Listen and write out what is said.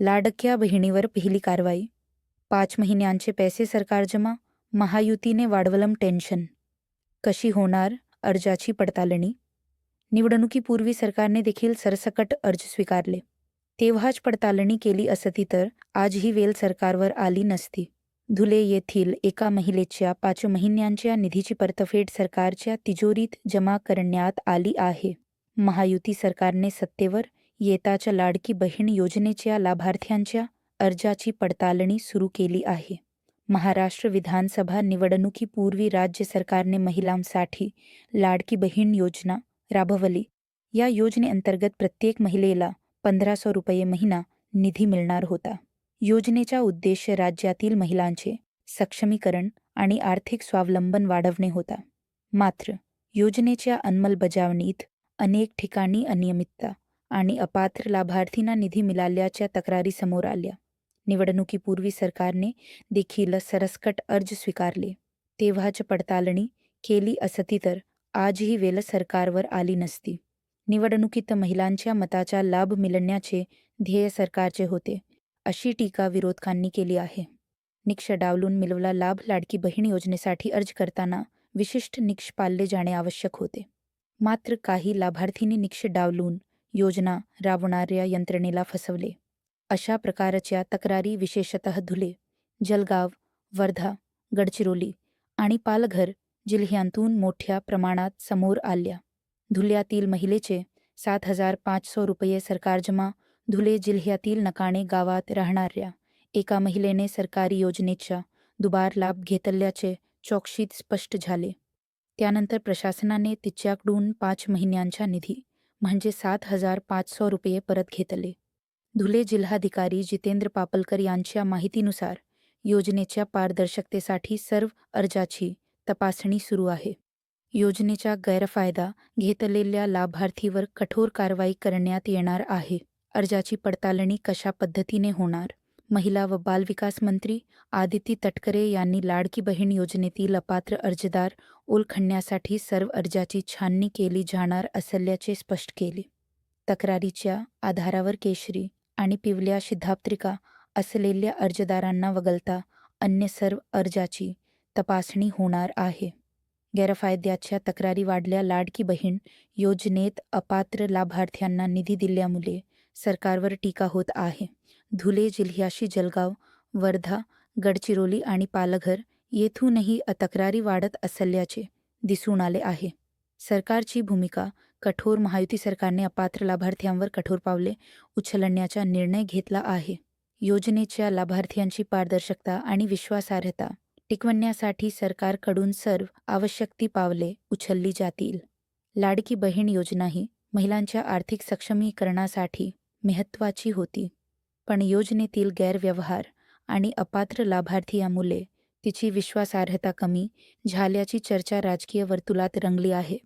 लाडक्या बहिणीवर पहिली कारवाई. पाच महिन्यांचे पैसे सरकार जमा. महायुतीने वाढवलं टेन्शन. कशी होणार? अर्जाची पडताळणी. निवडणुकीपूर्वी सरकारने देखील सरसकट अर्ज स्वीकारले. तेव्हाच पडताळणी केली असती तर आज ही वेल सरकारवर आली नसती. धुले येथील एका महिलेच्या पाच महिन्यांच्या निधीची परतफेड सरकारच्या तिजोरीत जमा करण्यात आली आहे. महायुती सरकारने सत्तेवर येताच्या लाडकी बहीण योजनेच्या लाभार्थ्यांच्या अर्जाची पडताळणी सुरू केली आहे. महाराष्ट्र विधानसभा निवडणुकीपूर्वी राज्य सरकारने महिलांसाठी लाडकी बहीण योजना राबवली. या योजनेअंतर्गत प्रत्येक महिलेला पंधरा सौ रुपये महिना निधी मिळणार होता. योजनेचा उद्देश राज्यातील महिलांचे सक्षमीकरण आणि आर्थिक स्वावलंबन वाढवणे होता. मात्र योजनेच्या अंमलबजावणीत अनेक ठिकाणी अनियमितता आणि अपात्र लाभार्थींना निधी मिळाल्याच्या तक्रारी समोर आल्या. निवडणुकीपूर्वी सरकारने देखील सरसकट अर्ज स्वीकारले. तेव्हाच पडताळणी केली असती तर आजही वेळ सरकारवर आली नसती. निवडणुकीत महिलांच्या मताचा लाभ मिळण्याचे ध्येय सरकारचे होते अशी टीका विरोधकांनी केली आहे. निकष डावलून मिळवला लाभ लाडकी बहीण योजनेसाठी अर्ज करताना विशिष्ट निकष पाळले जाणे आवश्यक होते. मात्र काही लाभार्थींनी निकष डावलून योजना राबवणाऱ्या यंत्रणेला फसवले. अशा प्रकारच्या तक्रारी विशेषतः धुले जलगाव वर्धा गडचिरोली आणि पालघर जिल्ह्यांतून मोठ्या प्रमाणात समोर आल्या. धुल्यातील महिलेचे सात हजार पाचशे रुपये सरकार जमा धुले जिल्ह्यातील नकाणे गावात राहणाऱ्या एका महिलेने सरकारी योजनेचा दुबार लाभ घेतल्याचे चौकशीत स्पष्ट झाले. त्यानंतर प्रशासनाने तिच्याकडून पाच महिन्यांचा निधी म्हणजे सात हजार पाचशे रुपये परत घेतले. धुले जिल्हाधिकारी जितेंद्र पापलकर यांच्या माहितीनुसार योजनेच्या पारदर्शकतेसाठी सर्व अर्जाची तपासणी सुरू आहे. योजनेचा गैरफायदा घेतलेल्या लाभार्थीवर कठोर कारवाई करण्यात येणार आहे. अर्जाची पडताळणी कशा पद्धतीने होणार? महिला व बालविकास मंत्री आदिती तटकरे यांनी लाडकी बहीण योजनेतील अपात्र अर्जदार ओळखण्यासाठी सर्व अर्जाची छाननी केली जाणार असल्याचे स्पष्ट केले. तक्रारीच्या आधारावर केशरी आणि पिवल्या शिधापत्रिका असलेल्या अर्जदारांना वगळता अन्य सर्व अर्जाची तपासणी होणार आहे. गैरफायद्याच्या तक्रारी वाढल्या लाडकी बहीण योजनेत अपात्र लाभार्थ्यांना निधी दिल्यामुळे सरकारवर टीका होत आहे. धुले जिल्ह्याशी जलगाव वर्धा गडचिरोली आणि पालघर येथूनही तक्रारी वाढत असल्याचे दिसून आले आहे. सरकारची भूमिका कठोर महायुती सरकारने अपात्र लाभार्थ्यांवर कठोर पावले उचलण्याचा निर्णय घेतला आहे. योजनेच्या लाभार्थ्यांची पारदर्शकता आणि विश्वासार्हता टिकवण्यासाठी सरकारकडून सर्व आवश्यक ती पावले उचलली जातील. लाडकी बहीण योजना ही महिलांच्या आर्थिक सक्षमीकरणासाठी महत्त्वाची होती. पण योजनेतील गैरव्यवहार आणि अपात्र लाभार्थी यामुळे तिची विश्वासार्हता कमी झाल्याची चर्चा राजकीय वर्तुळात रंगली आहे.